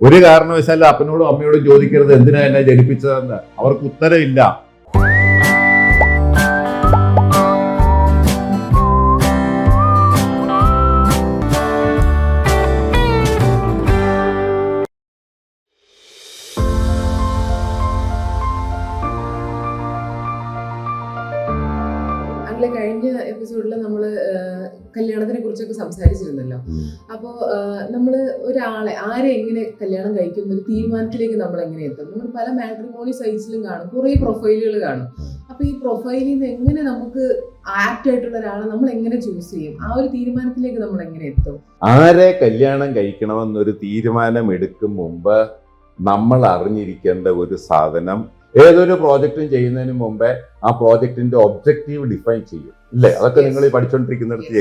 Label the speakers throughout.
Speaker 1: ഒരു കാരണവശാലും അപ്പനോടും അമ്മയോടും ചോദിക്കരുത് എന്തിനാ എന്നെ ജനിപ്പിച്ചതെന്ന്. അവർക്ക് ഉത്തരവില്ല
Speaker 2: സംസാരിച്ചിരുന്നല്ലോ. അപ്പോൾ നമ്മൾ ഒരാളെ ആരെ എങ്ങനെ കല്യാണം കഴിക്കുന്ന ഒരു തീരുമാനത്തിലേക്ക് നമ്മൾ എങ്ങനെ എത്തും? നമ്മൾ പല മാട്രിമോണി സൈറ്റ്സിലും കാണും കുറേ പ്രൊഫൈലുകൾ കാണും. അപ്പോൾ ഈ പ്രൊഫൈലിൽ നിന്ന് എങ്ങനെ നമുക്ക് ആപ്റ്റ് ആയിട്ടുള്ള ഒരാളെ നമ്മൾ എങ്ങനെ ചൂസ് ചെയ്യും? ആ ഒരു തീരുമാനത്തിലേക്ക് നമ്മൾ എങ്ങനെ എത്തും?
Speaker 1: ആരെ കല്യാണം കഴിക്കണമെന്നൊരു തീരുമാനം എടുക്കും മുമ്പ് നമ്മൾ അറിഞ്ഞിരിക്കേണ്ട ഒരു സാധനം ഏതൊരു പ്രോജക്റ്റും ചെയ്യുന്നതിന് മുമ്പേ ആ പ്രോജക്റ്റിന്റെ ഒബ്ജക്റ്റീവ് ഡിഫൈൻ ചെയ്യും. ഇല്ലേ? അതൊക്കെ നിങ്ങൾ ഈ പഠിച്ചുകൊണ്ടിരിക്കുന്നിടത്ത്
Speaker 2: Yes.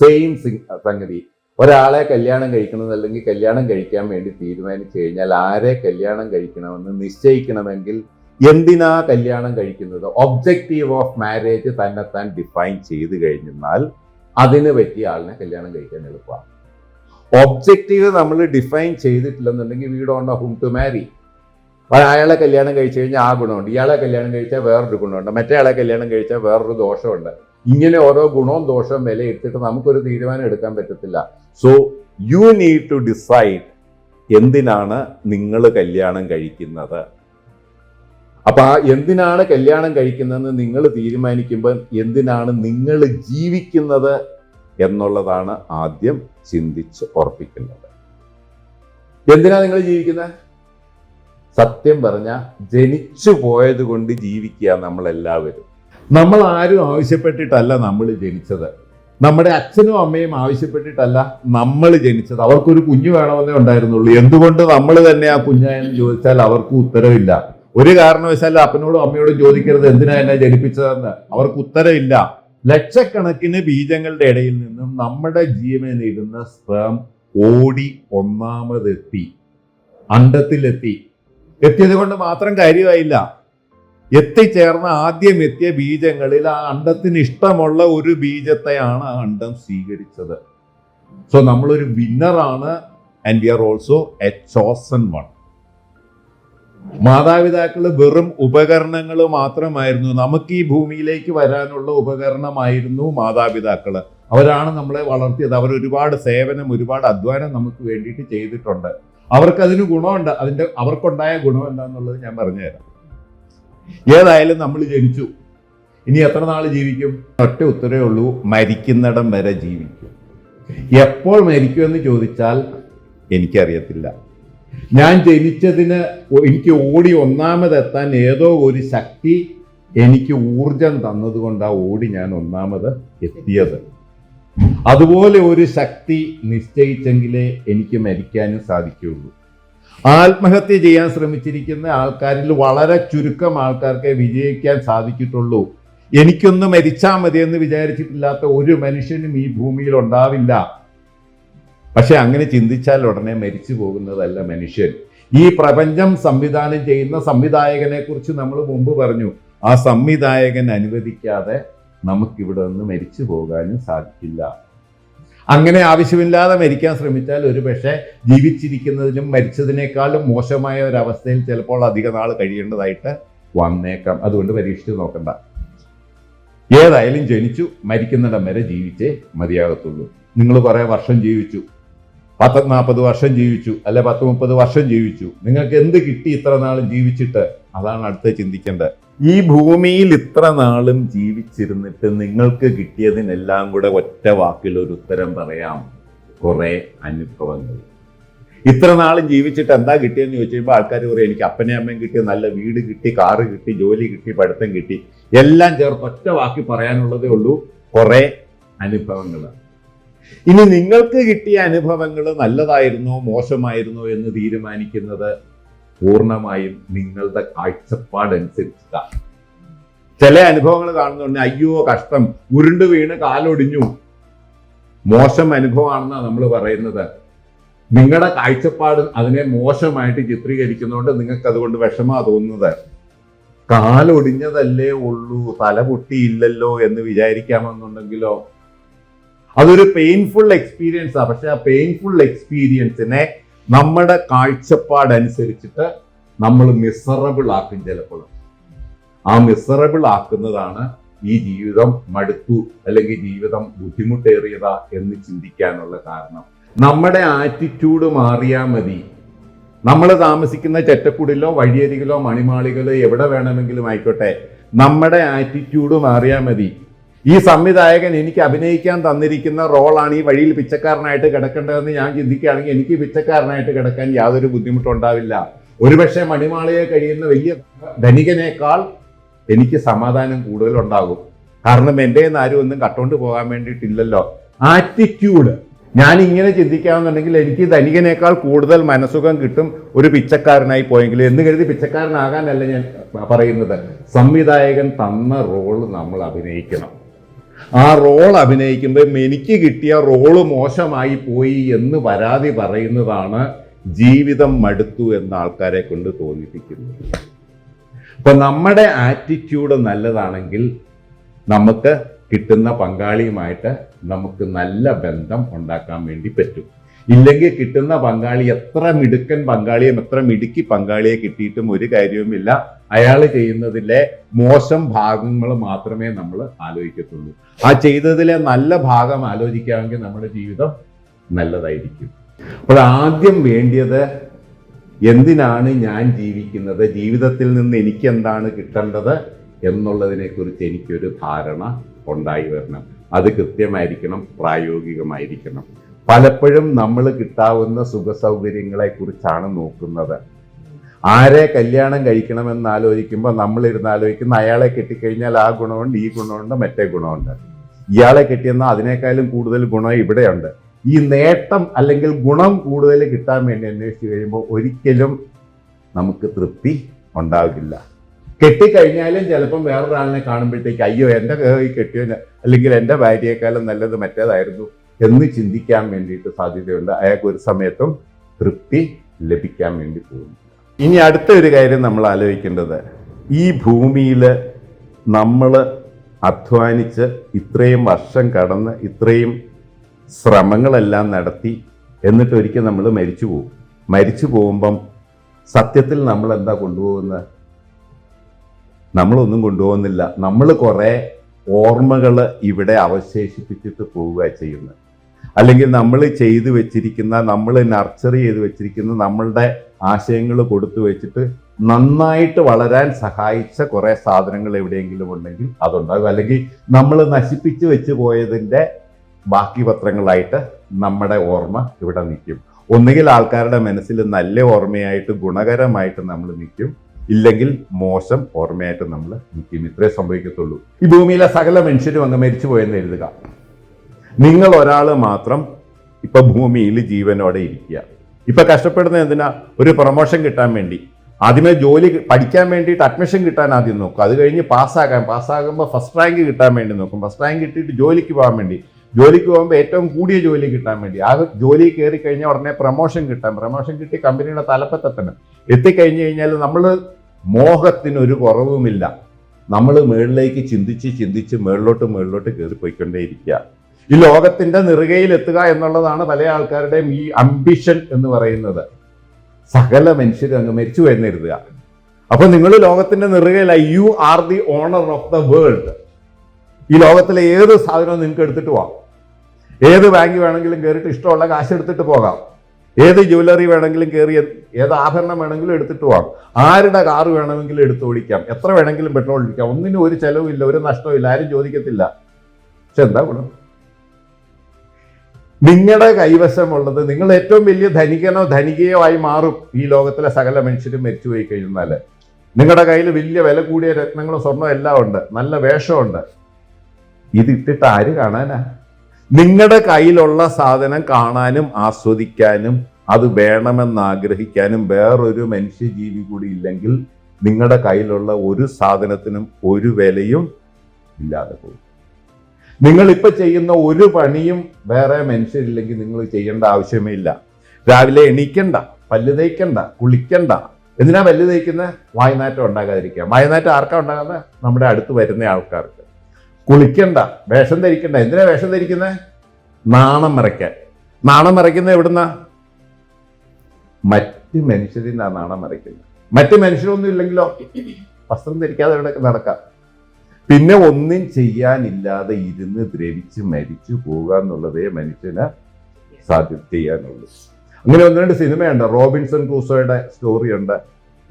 Speaker 1: സെയിം സംഗതി. ഒരാളെ കല്യാണം കഴിക്കണമെന്ന് അല്ലെങ്കിൽ കല്യാണം കഴിക്കാൻ വേണ്ടി തീരുമാനിച്ചു കഴിഞ്ഞാൽ ആരെ കല്യാണം കഴിക്കണമെന്ന് നിശ്ചയിക്കണമെങ്കിൽ എന്തിനാ കല്യാണം കഴിക്കുന്നത്? ഒബ്ജക്റ്റീവ് ഓഫ് മാരേജ് തന്നെത്താൻ ഡിഫൈൻ ചെയ്ത് കഴിഞ്ഞാൽ അതിന് പറ്റിയ ആളിനെ കല്യാണം കഴിക്കാൻ എളുപ്പമാണ്. ഒബ്ജക്റ്റീവ് നമ്മൾ define ചെയ്തിട്ടില്ലെന്നുണ്ടെങ്കിൽ we don't know how to marry അയാളെ കല്യാണം കഴിച്ചു കഴിഞ്ഞാൽ ആ ഗുണമുണ്ട്. ഇയാളെ കല്യാണം കഴിച്ചാൽ വേറൊരു ഗുണമുണ്ട്. മറ്റേ ആളെ കല്യാണം കഴിച്ചാൽ വേറൊരു ദോഷമുണ്ട്. ഇങ്ങനെ ഓരോ ഗുണവും ദോഷവും വിലയിരുത്തിയിട്ട് നമുക്കൊരു തീരുമാനം എടുക്കാൻ പറ്റത്തില്ല. So you need to decide എന്തിനാണ് നിങ്ങൾ കല്യാണം കഴിക്കുന്നത്? അപ്പൊ ആ എന്തിനാണ് കല്യാണം കഴിക്കുന്നതെന്ന് നിങ്ങൾ തീരുമാനിക്കുമ്പോൾ എന്തിനാണ് നിങ്ങൾ ജീവിക്കുന്നത് എന്നുള്ളതാണ് ആദ്യം ചിന്തിച്ച് ഉറപ്പിക്കുന്നത്. എന്തിനാ നിങ്ങൾ ജീവിക്കുന്നത് സത്യം പറഞ്ഞ ജനിച്ചു പോയത് കൊണ്ട് ജീവിക്കുക നമ്മളെല്ലാവരും. നമ്മൾ ആരും ആവശ്യപ്പെട്ടിട്ടല്ല നമ്മൾ ജനിച്ചത്. നമ്മുടെ അച്ഛനും അമ്മയും ആവശ്യപ്പെട്ടിട്ടല്ല നമ്മൾ ജനിച്ചത്. അവർക്കൊരു കുഞ്ഞു വേണമെന്നേ ഉണ്ടായിരുന്നുള്ളൂ. എന്തുകൊണ്ട് നമ്മൾ തന്നെ ആ കുഞ്ഞായെന്ന് ചോദിച്ചാൽ അവർക്ക് ഉത്തരവില്ല. ഒരു കാരണവശാലും അപ്പനോടും അമ്മയോടും ചോദിക്കരുത് എന്തിനാ എന്നെ ജനിപ്പിച്ചതെന്ന്. അവർക്ക് ഉത്തരവില്ല. ലക്ഷക്കണക്കിന് ബീജങ്ങളുടെ ഇടയിൽ നിന്നും നമ്മുടെ ജീവനിരുന്ന സ്പേം ഓടി ഒന്നാമതെത്തി. അണ്ടത്തിലെത്തി. എത്തിയത് കൊണ്ട് മാത്രം കാര്യമായില്ല. എത്തിച്ചേർന്ന ആദ്യം എത്തിയ ബീജങ്ങളിൽ ആ അണ്ടത്തിന് ഇഷ്ടമുള്ള ഒരു ബീജത്തെയാണ് ആ അണ്ടം സ്വീകരിച്ചത്. സോ നമ്മളൊരു വിന്നറാണ് and we are also a chosen one മാതാപിതാക്കൾ വെറും ഉപകരണങ്ങൾ മാത്രമായിരുന്നു. നമുക്ക് ഈ ഭൂമിയിലേക്ക് വരാനുള്ള ഉപകരണമായിരുന്നു മാതാപിതാക്കൾ അവരാണ് നമ്മളെ വളർത്തിയത്. അവർ ഒരുപാട് സേവനം ഒരുപാട് അധ്വാനം നമുക്ക് വേണ്ടിയിട്ട് ചെയ്തിട്ടുണ്ട്. അവർക്കതിന് ഗുണമുണ്ട്. അതിന്റെ അവർക്കുണ്ടായ ഗുണം എന്താണെന്നുള്ളത് ഞാൻ പറഞ്ഞുതരാം. ഏതായാലും നമ്മൾ ജനിച്ചു. ഇനി എത്ര നാൾ ജീവിക്കും? ഒറ്റ ഉത്തരവേ ഉള്ളൂ മരിക്കുന്നിടം വരെ ജീവിക്കും. എപ്പോൾ മരിക്കുമെന്ന് ചോദിച്ചാൽ എനിക്കറിയത്തില്ല. ഞാൻ ജനിച്ചതിന് എനിക്ക് ഓടി ഒന്നാമതെത്താൻ ഏതോ ഒരു ശക്തി എനിക്ക് ഊർജം തന്നതുകൊണ്ടാണ് ഓടി ഞാൻ ഒന്നാമത് എത്തിയത്. അതുപോലെ ഒരു ശക്തി നിശ്ചയിച്ചെങ്കിലേ എനിക്ക് മരിക്കാനും സാധിക്കുകയുള്ളൂ. ആത്മഹത്യ ചെയ്യാൻ ശ്രമിച്ചിരിക്കുന്ന ആൾക്കാരിൽ വളരെ ചുരുക്കം ആൾക്കാർക്ക് വിജയിക്കാൻ സാധിച്ചിട്ടുള്ളൂ. എനിക്കൊന്നും മരിച്ചാൽ എന്ന് വിചാരിച്ചിട്ടില്ലാത്ത ഒരു മനുഷ്യനും ഈ ഭൂമിയിൽ ഉണ്ടാവില്ല. പക്ഷെ അങ്ങനെ ചിന്തിച്ചാൽ ഉടനെ മരിച്ചു പോകുന്നതല്ല മനുഷ്യൻ. ഈ പ്രപഞ്ചം സംവിധാനം ചെയ്യുന്ന സംവിധായകനെ കുറിച്ച് നമ്മൾ മുമ്പ് പറഞ്ഞു. ആ സംവിധായകൻ അനുവദിക്കാതെ നമുക്കിവിടെ നിന്ന് മരിച്ചു പോകാനും സാധിക്കില്ല. അങ്ങനെ ആവശ്യമില്ലാതെ മരിക്കാൻ ശ്രമിച്ചാൽ ഒരു പക്ഷേ ജീവിച്ചിരിക്കുന്നതിലും മരിച്ചതിനേക്കാളും മോശമായ ഒരു അവസ്ഥയിൽ ചിലപ്പോൾ അധിക നാൾ കഴിയേണ്ടതായിട്ട് വന്നേക്കാം. അതുകൊണ്ട് പരീക്ഷിച്ച് നോക്കണ്ട. ഏതായാലും ജനിച്ചു മരിക്കുന്നിടം വരെ ജീവിച്ചേ മതിയാകത്തുള്ളൂ. നിങ്ങൾ കുറേ വർഷം ജീവിച്ചു. പത്ത് നാൽപ്പത് വർഷം ജീവിച്ചു അല്ലെ പത്ത് മുപ്പത് വർഷം ജീവിച്ചു. നിങ്ങൾക്ക് എന്ത് കിട്ടി ഇത്ര നാളും ജീവിച്ചിട്ട്? അതാണ് അടുത്ത ചിന്തിക്കേണ്ടത്. ഈ ഭൂമിയിൽ ഇത്ര നാളും ജീവിച്ചിരുന്നിട്ട് നിങ്ങൾക്ക് കിട്ടിയതിനെല്ലാം കൂടെ ഒറ്റ വാക്കിൽ ഒരു ഉത്തരം പറയാം. കുറെ അനുഭവങ്ങൾ. ഇത്ര നാളും ജീവിച്ചിട്ട് എന്താ കിട്ടിയെന്ന് ചോദിച്ചു കഴിയുമ്പോൾ ആൾക്കാർ പറയും എനിക്ക് അപ്പനെ അമ്മയും കിട്ടി നല്ല വീട് കിട്ടി കാറ് കിട്ടി ജോലി കിട്ടി പഠിത്തം കിട്ടി. എല്ലാം ചേർത്ത് ഒറ്റ വാക്കി പറയാനുള്ളതേ ഉള്ളൂ. കുറെ അനുഭവങ്ങൾ. ഇനി നിങ്ങൾക്ക് കിട്ടിയ അനുഭവങ്ങൾ നല്ലതായിരുന്നോ മോശമായിരുന്നോ എന്ന് തീരുമാനിക്കുന്നത് പൂർണമായും നിങ്ങളുടെ കാഴ്ചപ്പാടനുസരിച്ചിട്ടാണ് ചില അനുഭവങ്ങൾ കാണുന്നുണ്ട് അയ്യോ കഷ്ടം ഉരുണ്ട് വീണ് കാലൊടിഞ്ഞു. മോശം അനുഭവമാണെന്നാണ് നമ്മൾ പറയുന്നത്. നിങ്ങളുടെ കാഴ്ചപ്പാട് അതിനെ മോശമായിട്ട് ചിത്രീകരിക്കുന്നതുകൊണ്ട് നിങ്ങൾക്ക് അതുകൊണ്ട് വിഷമാ തോന്നുന്നത്. കാലൊടിഞ്ഞതല്ലേ ഉള്ളൂ തല പൊട്ടിയില്ലല്ലോ എന്ന് വിചാരിക്കാമെന്നുണ്ടെങ്കിലോ? അതൊരു പെയിൻഫുൾ എക്സ്പീരിയൻസാണ് പക്ഷെ ആ പെയിൻഫുൾ എക്സ്പീരിയൻസിനെ നമ്മുടെ കാഴ്ചപ്പാടനുസരിച്ചിട്ട് നമ്മൾ മിസറബിൾ ആക്കും ചിലപ്പോൾ. ആ മിസറബിൾ ആക്കുന്നതാണ് ഈ ജീവിതം മടുത്തു അല്ലെങ്കിൽ ജീവിതം ബുദ്ധിമുട്ടേറിയതാ എന്ന് ചിന്തിക്കാനുള്ള കാരണം. നമ്മുടെ ആറ്റിറ്റ്യൂഡ് മാറിയാൽ മതി. നമ്മൾ താമസിക്കുന്ന ചെറ്റക്കുടിലോ വഴിയരികിലോ മണിമാളികളോ എവിടെ വേണമെങ്കിലും ആയിക്കോട്ടെ. നമ്മുടെ ആറ്റിറ്റ്യൂഡ് മാറിയാൽ മതി. ഈ സംവിധായകൻ എനിക്ക് അഭിനയിക്കാൻ തന്നിരിക്കുന്ന റോളാണ് ഈ വഴിയിൽ പിച്ചക്കാരനായിട്ട് കിടക്കേണ്ടതെന്ന് ഞാൻ ചിന്തിക്കുകയാണെങ്കിൽ എനിക്ക് പിച്ചക്കാരനായിട്ട് കിടക്കാൻ യാതൊരു ബുദ്ധിമുട്ടും ഉണ്ടാവില്ല. ഒരുപക്ഷെ മണിമാളയെ കഴിയുന്ന വലിയ ധനികനേക്കാൾ എനിക്ക് സമാധാനം കൂടുതൽ ഉണ്ടാകും. കാരണം എന്റെ ആരും ഒന്നും കട്ടുകൊണ്ട് പോകാൻ വേണ്ടിയിട്ടില്ലല്ലോ. ആറ്റിറ്റ്യൂഡ് ഞാൻ ഇങ്ങനെ ചിന്തിക്കാമെന്നുണ്ടെങ്കിൽ എനിക്ക് ധനികനേക്കാൾ കൂടുതൽ മനസുഖം കിട്ടും ഒരു പിച്ചക്കാരനായി പോയെങ്കിൽ. എന്ന് കരുതി പിച്ചക്കാരനാകാനല്ല ഞാൻ പറയുന്നത്. സംവിധായകൻ തന്ന റോൾ നമ്മൾ അഭിനയിക്കണം. ആ റോൾ അഭിനയിക്കുമ്പോൾ എനിക്ക് കിട്ടിയ റോൾ മോശമായി പോയി എന്ന് പരാതി പറയുന്നതാണ് ജീവിതം മടുത്തു എന്ന ആൾക്കാരെ കൊണ്ട് തോന്നിപ്പിക്കുന്നത്. അപ്പൊ നമ്മുടെ ആറ്റിറ്റ്യൂഡ് നല്ലതാണെങ്കിൽ നമുക്ക് കിട്ടുന്ന പങ്കാളിയുമായിട്ട് നമുക്ക് നല്ല ബന്ധം ഉണ്ടാക്കാൻ വേണ്ടി പറ്റും. ഇല്ലെങ്കിൽ കിട്ടുന്ന പങ്കാളി എത്ര മിടുക്കൻ പങ്കാളിയും എത്ര മിടുക്കി പങ്കാളിയെ കിട്ടിയിട്ടും ഒരു കാര്യവുമില്ല. അയാൾ ചെയ്യുന്നതിലെ മോശം ഭാഗങ്ങൾ മാത്രമേ നമ്മൾ ആലോചിക്കത്തുള്ളൂ. ആ ചെയ്തതിലെ നല്ല ഭാഗം ആലോചിക്കാമെങ്കിൽ നമ്മുടെ ജീവിതം നല്ലതായിരിക്കും. അപ്പോൾ ആദ്യം വേണ്ടിയത് എന്തിനാണ് ഞാൻ ജീവിക്കുന്നത്? ജീവിതത്തിൽ നിന്ന് എനിക്ക് എന്താണ് കിട്ടേണ്ടത് എന്നുള്ളതിനെ കുറിച്ച് എനിക്കൊരു ധാരണ ഉണ്ടായി വരണം. അത് കൃത്യമായിരിക്കണം പ്രായോഗികമായിരിക്കണം. പലപ്പോഴും നമ്മൾ കിട്ടാവുന്ന സുഖ സൗകര്യങ്ങളെ കുറിച്ചാണ് നോക്കുന്നത്. ആരെ കല്യാണം കഴിക്കണമെന്ന് ആലോചിക്കുമ്പോൾ നമ്മളിരുന്ന് ആലോചിക്കുന്ന അയാളെ കെട്ടിക്കഴിഞ്ഞാൽ ആ ഗുണമുണ്ട് ഈ ഗുണമുണ്ട് മറ്റേ ഗുണമുണ്ട്. ഇയാളെ കെട്ടിയെന്നാൽ അതിനേക്കാളും കൂടുതൽ ഗുണം ഇവിടെയുണ്ട്. ഈ നേട്ടം അല്ലെങ്കിൽ ഗുണം കൂടുതൽ കിട്ടാൻ വേണ്ടി അന്വേഷിച്ച് കഴിയുമ്പോൾ ഒരിക്കലും നമുക്ക് തൃപ്തി ഉണ്ടാകില്ല. കെട്ടിക്കഴിഞ്ഞാലും ചിലപ്പം വേറൊരാളിനെ കാണുമ്പോഴത്തേക്ക് അയ്യോ എന്റെ കെട്ടിയോ അല്ലെങ്കിൽ എന്റെ ഭാര്യയെക്കാളും നല്ലത് മറ്റേതായിരുന്നു. എന്ന് ചിന്തിക്കാൻ വേണ്ടിയിട്ട് സാധ്യതയുണ്ട്. അയാൾക്ക് ഒരു സമയത്തും തൃപ്തി ലഭിക്കാൻ വേണ്ടി പോകുന്നു ഇനി അടുത്ത ഒരു കാര്യം നമ്മൾ ആലോചിക്കേണ്ടത് ഈ ഭൂമിയിൽ നമ്മൾ അധ്വാനിച്ച് ഇത്രയും വർഷം കടന്ന് ഇത്രയും ശ്രമങ്ങളെല്ലാം നടത്തി എന്നിട്ട് ഒരിക്കൽ നമ്മൾ മരിച്ചു പോകും. മരിച്ചു പോകുമ്പം സത്യത്തിൽ നമ്മൾ എന്താ കൊണ്ടുപോകുന്നത്? നമ്മളൊന്നും കൊണ്ടുപോകുന്നില്ല. നമ്മൾ കുറേ ഓർമ്മകൾ ഇവിടെ അവശേഷിപ്പിച്ചിട്ട് പോവുക ചെയ്യുന്നത്. അല്ലെങ്കിൽ നമ്മൾ ചെയ്തു വെച്ചിരിക്കുന്ന നമ്മൾ നർച്ചർ ചെയ്ത് വെച്ചിരിക്കുന്ന നമ്മളുടെ ആശയങ്ങൾ കൊടുത്തു വെച്ചിട്ട് നന്നായിട്ട് വളരാൻ സഹായിച്ച കുറേ സാധനങ്ങൾ എവിടെയെങ്കിലും ഉണ്ടെങ്കിൽ അതുണ്ടാകും. അല്ലെങ്കിൽ നമ്മൾ നശിപ്പിച്ച് വെച്ച് പോയതിന്റെ ബാക്കി പത്രങ്ങളായിട്ട് നമ്മുടെ ഓർമ്മ ഇവിടെ നിൽക്കും. ഒന്നുകിൽ ആൾക്കാരുടെ മനസ്സിൽ നല്ല ഓർമ്മയായിട്ട് ഗുണകരമായിട്ട് നമ്മൾ നിൽക്കും. ഇല്ലെങ്കിൽ മോശം ഓർമ്മയായിട്ട് നമ്മൾ നിൽക്കും. ഇത്രേ സംഭവിക്കത്തുള്ളൂ. ഈ ഭൂമിയിലെ സകല മനുഷ്യരും അങ്ങ് മരിച്ചു പോയെന്ന് എഴുതുക. നിങ്ങൾ ഒരാൾ മാത്രം ഇപ്പൊ ഭൂമിയിൽ ജീവനോടെ ഇരിക്കുക. ഇപ്പൊ കഷ്ടപ്പെടുന്നത് എന്തിനാ? ഒരു പ്രൊമോഷൻ കിട്ടാൻ വേണ്ടി. ആദ്യമേ ജോലി പഠിക്കാൻ വേണ്ടിയിട്ട് അഡ്മിഷൻ കിട്ടാൻ ആദ്യം നോക്കും അത് കഴിഞ്ഞ് പാസ്സാകാൻ പാസ്സാകുമ്പോൾ ഫസ്റ്റ് റാങ്ക് കിട്ടാൻ വേണ്ടി നോക്കും. ഫസ്റ്റ് റാങ്ക് കിട്ടിയിട്ട് ജോലിക്ക് പോകാൻ വേണ്ടി. ജോലിക്ക് പോകുമ്പോൾ ഏറ്റവും കൂടിയ ജോലി കിട്ടാൻ വേണ്ടി. ആ ജോലി കയറി കഴിഞ്ഞാൽ ഉടനെ പ്രൊമോഷൻ കിട്ടാൻ. പ്രൊമോഷൻ കിട്ടി കമ്പനിയുടെ തലപ്പത്തെത്തണം. എത്തിക്കഴിഞ്ഞ് കഴിഞ്ഞാൽ നമ്മൾ മോഹത്തിനൊരു കുറവുമില്ല. നമ്മൾ മുകളിലേക്ക് ചിന്തിച്ച് ചിന്തിച്ച് മുകളിലോട്ട് മുകളിലോട്ട് കയറിപ്പോയിക്കൊണ്ടേയിരിക്കുക. ഈ ലോകത്തിന്റെ നെറുകയിൽ എത്തുക എന്നുള്ളതാണ് പല ആൾക്കാരുടെയും ഈ അംബിഷൻ എന്ന് പറയുന്നത്. സകല മനുഷ്യരും അങ്ങ് മരിച്ചു എന്ന് അപ്പൊ നിങ്ങൾ ലോകത്തിന്റെ നെറുകയില you are the owner of the world ഈ ലോകത്തിലെ ഏത് സാധനവും നിങ്ങൾക്ക് എടുത്തിട്ട് പോവാം. ഏത് ബാങ്ക് വേണമെങ്കിലും കയറിയിട്ട് ഇഷ്ടമുള്ള കാശ് എടുത്തിട്ട് പോകാം. ഏത് ജ്വല്ലറി വേണമെങ്കിലും കയറി ഏത് ആഭരണം വേണമെങ്കിലും എടുത്തിട്ട് പോകാം ആരുടെ കാറ് വേണമെങ്കിലും എടുത്ത് ഓടിക്കാം. എത്ര വേണമെങ്കിലും പെട്രോൾ ഒഴിക്കാം ഒന്നിനും ഒരു ചെലവില്ല ഒരു നഷ്ടമില്ല ആരും ചോദിക്കത്തില്ല. പക്ഷെ എന്താ ഗുണം? നിങ്ങളുടെ കൈവശമുള്ളത് നിങ്ങൾ ഏറ്റവും വലിയ ധനികനോ ധനികയോ ആയി മാറും ഈ ലോകത്തിലെ സകല മനുഷ്യരും മരിച്ചുപോയി കഴിഞ്ഞാൽ നിങ്ങളുടെ കയ്യിൽ വലിയ വില കൂടിയ രത്നങ്ങളും സ്വർണവും എല്ലാം ഉണ്ട് നല്ല വേഷമുണ്ട്. ഇത് ഇട്ടിട്ട് ആര് കാണാനാ? നിങ്ങളുടെ കയ്യിലുള്ള സാധനം കാണാനും ആസ്വദിക്കാനും അത് വേണമെന്ന് ആഗ്രഹിക്കാനും വേറൊരു മനുഷ്യജീവി കൂടി ഇല്ലെങ്കിൽ നിങ്ങളുടെ കയ്യിലുള്ള ഒരു സാധനത്തിനും ഒരു വിലയും ഇല്ലാതെ പോകും. നിങ്ങൾ ഇപ്പൊ ചെയ്യുന്ന ഒരു പണിയും വേറെ മനുഷ്യരില്ലെങ്കിൽ നിങ്ങൾ ചെയ്യേണ്ട ആവശ്യമേ ഇല്ല. രാവിലെ എണീക്കണ്ട പല്ല് തേക്കണ്ട കുളിക്കണ്ട. എന്തിനാ പല്ല് തേക്കുന്നത് വായനാറ്റം ഉണ്ടാകാതിരിക്കുക വായനാറ്റം ആർക്കാ ഉണ്ടാകുന്നത് നമ്മുടെ അടുത്ത് വരുന്ന ആൾക്കാർക്ക്. കുളിക്കണ്ട വേഷം ധരിക്കണ്ട. എന്തിനാ വേഷം ധരിക്കുന്നത് നാണം മറയ്ക്കാൻ. നാണം മറയ്ക്കുന്നത് എവിടുന്ന? മറ്റ് മനുഷ്യരിൽ നാണം മറയ്ക്കുന്നത്. മറ്റ് മനുഷ്യരൊന്നും ഇല്ലെങ്കിലോ? വസ്ത്രം ധരിക്കാതെ നടക്കാം? പിന്നെ ഒന്നും ചെയ്യാനില്ലാതെ ഇരുന്ന് ദ്രവിച്ച് മരിച്ചു പോകുക എന്നുള്ളതേ മനുഷ്യന് സാധ്യ ചെയ്യാനുള്ളൂ. അങ്ങനെ ഒന്ന് രണ്ട് സിനിമയുണ്ട്. റോബിൻസൺ ക്രൂസോയുടെ സ്റ്റോറിയുണ്ട്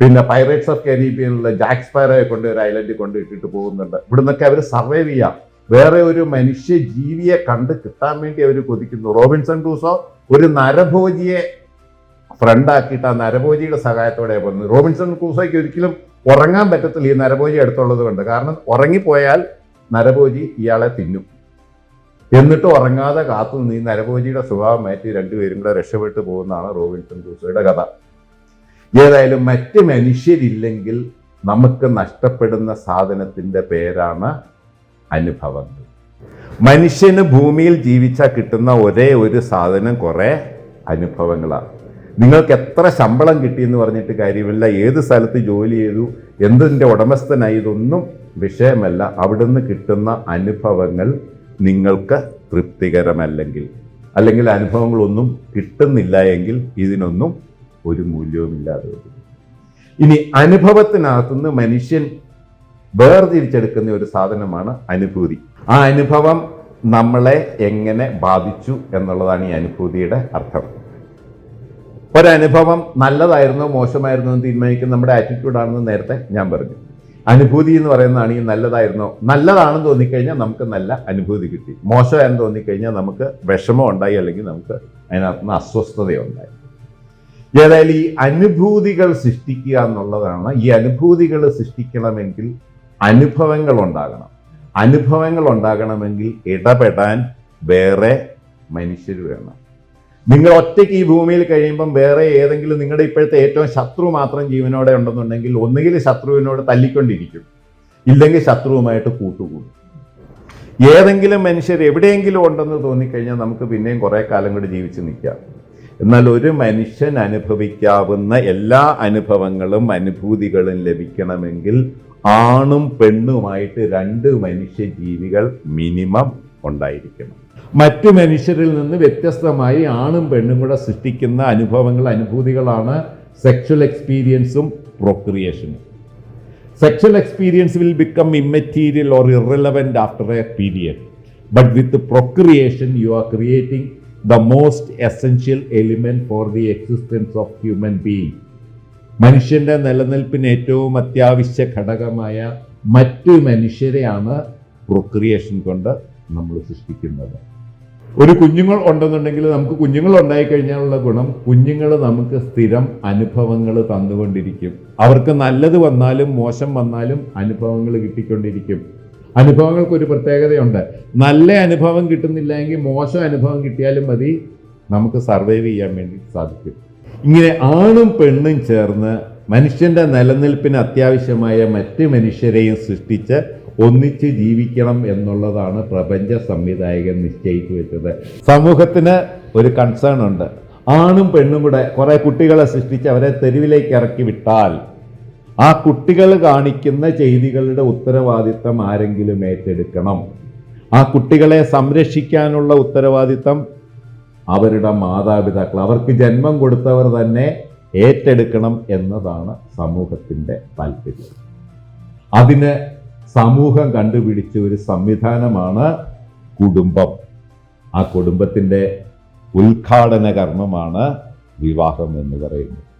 Speaker 1: പിന്നെ പൈറേറ്റ്സ് ഓഫ് കരീബിയനിലെ ജാക്സ് സ്പൈറോയെ കൊണ്ട് ഒരു ഐലൻഡിൽ കൊണ്ട് ഇട്ടിട്ട് പോകുന്നുണ്ട്. ഇവിടുന്നൊക്കെ അവർ സർവൈവ് ചെയ്യാം. വേറെ ഒരു മനുഷ്യ ജീവിയെ കണ്ട് കിട്ടാൻ വേണ്ടി അവർ കൊതിക്കുന്നു. റോബിൻസൺ ക്രൂസോ ഒരു നരഭോജിയെ ഫ്രണ്ടാക്കിയിട്ട് ആ നരഭോജിയുടെ സഹായത്തോടെ പോകുന്നത്. റോബിൻസൺ ക്രൂസോയ്ക്ക് ഒരിക്കലും ഉറങ്ങാൻ പറ്റത്തില്ല ഈ നരഭോജി അടുത്തുള്ളത് കൊണ്ട്. കാരണം ഉറങ്ങിപ്പോയാൽ നരഭോജി ഇയാളെ തിന്നും. എന്നിട്ട് ഉറങ്ങാതെ കാത്തു നിന്ന് ഈ നരഭോജിയുടെ സ്വഭാവം മാറ്റി രണ്ടുപേരും കൂടെ രക്ഷപ്പെട്ടു പോകുന്നതാണ് റോബിൻസൺ ക്രൂസോയുടെ കഥ. ഏതായാലും മറ്റ് മനുഷ്യരില്ലെങ്കിൽ നമുക്ക് നഷ്ടപ്പെടുന്ന സാധനത്തിന്റെ പേരാണ് അനുഭവങ്ങൾ. മനുഷ്യന് ഭൂമിയിൽ ജീവിച്ചാൽ കിട്ടുന്ന ഒരേ ഒരു സാധനം കുറേ അനുഭവങ്ങളാണ്. നിങ്ങൾക്ക് എത്ര ശമ്പളം കിട്ടിയെന്ന് പറഞ്ഞിട്ട് കാര്യമില്ല. ഏത് സ്ഥലത്ത് ജോലി ചെയ്തു എന്തിന്റെ ഉടമസ്ഥനായി ഇതൊന്നും വിഷയമല്ല. അവിടുന്ന് കിട്ടുന്ന അനുഭവങ്ങൾ നിങ്ങൾക്ക് തൃപ്തികരമല്ലെങ്കിൽ അല്ലെങ്കിൽ അനുഭവങ്ങളൊന്നും കിട്ടുന്നില്ല എങ്കിൽ ഇതിനൊന്നും ഒരു മൂല്യവുമില്ലാതെ ഇനി അനുഭവത്തിനകത്തുനിന്ന് മനുഷ്യൻ വേർതിരിച്ചെടുക്കുന്ന ഒരു സാധനമാണ് അനുഭൂതി. ആ അനുഭവം നമ്മളെ എങ്ങനെ ബാധിച്ചു എന്നുള്ളതാണ് ഈ അനുഭൂതിയുടെ അർത്ഥം. ഒരനുഭവം നല്ലതായിരുന്നോ മോശമായിരുന്നോ എന്ന് തീരുമാനിക്കുന്ന നമ്മുടെ ആറ്റിറ്റ്യൂഡാണെന്ന് നേരത്തെ ഞാൻ പറഞ്ഞു. അനുഭൂതി എന്ന് പറയുന്നതാണ് ഈ നല്ലതായിരുന്നോ. നല്ലതാണെന്ന് തോന്നിക്കഴിഞ്ഞാൽ നമുക്ക് നല്ല അനുഭൂതി കിട്ടി. മോശമായെന്ന് തോന്നിക്കഴിഞ്ഞാൽ നമുക്ക് വിഷമം ഉണ്ടായി അല്ലെങ്കിൽ നമുക്ക് അതിനകത്ത് അസ്വസ്ഥതയുണ്ടായി. ഏതായാലും ഈ അനുഭൂതികൾ സൃഷ്ടിക്കുക എന്നുള്ളതാണ്. ഈ അനുഭൂതികൾ സൃഷ്ടിക്കണമെങ്കിൽ അനുഭവങ്ങൾ ഉണ്ടാകണം. അനുഭവങ്ങൾ ഉണ്ടാകണമെങ്കിൽ ഇടപെടാൻ വേറെ മനുഷ്യർ വേണം. നിങ്ങൾ ഒറ്റയ്ക്ക് ഈ ഭൂമിയിൽ കഴിയുമ്പം വേറെ ഏതെങ്കിലും നിങ്ങളുടെ ഇപ്പോഴത്തെ ഏറ്റവും ശത്രു മാത്രം ജീവനോടെ ഉണ്ടെന്നുണ്ടെങ്കിൽ ഒന്നുകിൽ ശത്രുവിനോട് തല്ലിക്കൊണ്ടിരിക്കും. ഇല്ലെങ്കിൽ ശത്രുവുമായിട്ട് കൂട്ടുകൂടും. ഏതെങ്കിലും മനുഷ്യർ എവിടെയെങ്കിലും ഉണ്ടെന്ന് തോന്നിക്കഴിഞ്ഞാൽ നമുക്ക് പിന്നെയും കുറേ കാലം കൂടി ജീവിച്ച് നിൽക്കാം. എന്നാൽ ഒരു മനുഷ്യൻ അനുഭവിക്കാവുന്ന എല്ലാ അനുഭവങ്ങളും അനുഭൂതികളും ലഭിക്കണമെങ്കിൽ ആണും പെണ്ണുമായിട്ട് രണ്ട് മനുഷ്യ ജീവികൾ മിനിമം ഉണ്ടായിരിക്കണം. മറ്റു മനുഷ്യരിൽ നിന്ന് വ്യത്യസ്തമായി ആണും പെണ്ണും കൂടെ സൃഷ്ടിക്കുന്ന അനുഭവങ്ങൾ അനുഭൂതികളാണ് സെക്ഷൽ എക്സ്പീരിയൻസും പ്രൊക്രിയേഷനും sexual experience will become immaterial or irrelevant after a period but with procreation you are creating the most essential element for the existence of human being മനുഷ്യന്റെ നിലനിൽപ്പിന് ഏറ്റവും അത്യാവശ്യ ഘടകമായ മറ്റു മനുഷ്യരെയാണ് പ്രൊക്രിയേഷൻ കൊണ്ട് നമ്മൾ സൃഷ്ടിക്കുന്നത്. ഒരു കുഞ്ഞുങ്ങൾ ഉണ്ടെന്നുണ്ടെങ്കിൽ നമുക്ക് കുഞ്ഞുങ്ങൾ ഉണ്ടായി കഴിഞ്ഞാലുള്ള ഗുണം കുഞ്ഞുങ്ങൾ നമുക്ക് സ്ഥിരം അനുഭവങ്ങൾ തന്നുകൊണ്ടിരിക്കും. അവർക്ക് നല്ലത് വന്നാലും മോശം വന്നാലും അനുഭവങ്ങൾ കിട്ടിക്കൊണ്ടിരിക്കും. അനുഭവങ്ങൾക്ക് ഒരു പ്രത്യേകതയുണ്ട്. നല്ല അനുഭവം കിട്ടുന്നില്ല എങ്കിൽ മോശം അനുഭവം കിട്ടിയാലും മതി. നമുക്ക് സർവൈവ് ചെയ്യാൻ വേണ്ടി സാധിക്കും. ഇങ്ങനെ ആണും പെണ്ണും ചേർന്ന് മനുഷ്യന്റെ നിലനിൽപ്പിന് അത്യാവശ്യമായ മറ്റ് മനുഷ്യരെയും സൃഷ്ടിച്ച് ഒന്നിച്ച് ജീവിക്കണം എന്നുള്ളതാണ് പ്രപഞ്ച സംവിധായകൻ നിശ്ചയിച്ചു വെച്ചത് സമൂഹത്തിന് ഒരു കൺസേൺ ഉണ്ട്. ആണും പെണ്ണും കൂടെ കുറേ കുട്ടികളെ സൃഷ്ടിച്ച് അവരെ തെരുവിലേക്ക് ഇറക്കി വിട്ടാൽ ആ കുട്ടികൾ കാണിക്കുന്ന ചെയ്തികളുടെ ഉത്തരവാദിത്തം ആരെങ്കിലും ഏറ്റെടുക്കണം. ആ കുട്ടികളെ സംരക്ഷിക്കാനുള്ള ഉത്തരവാദിത്തം അവരുടെ മാതാപിതാക്കൾ അവർക്ക് ജന്മം കൊടുത്തവർ തന്നെ ഏറ്റെടുക്കണം എന്നതാണ് സമൂഹത്തിന്റെ താല്പര്യം. അതിന് സമൂഹം കണ്ടുപിടിച്ച ഒരു സംവിധാനമാണ് കുടുംബം. ആ കുടുംബത്തിന്റെ ഉദ്ഘാടന കർമ്മമാണ് വിവാഹം എന്ന് പറയുന്നത്.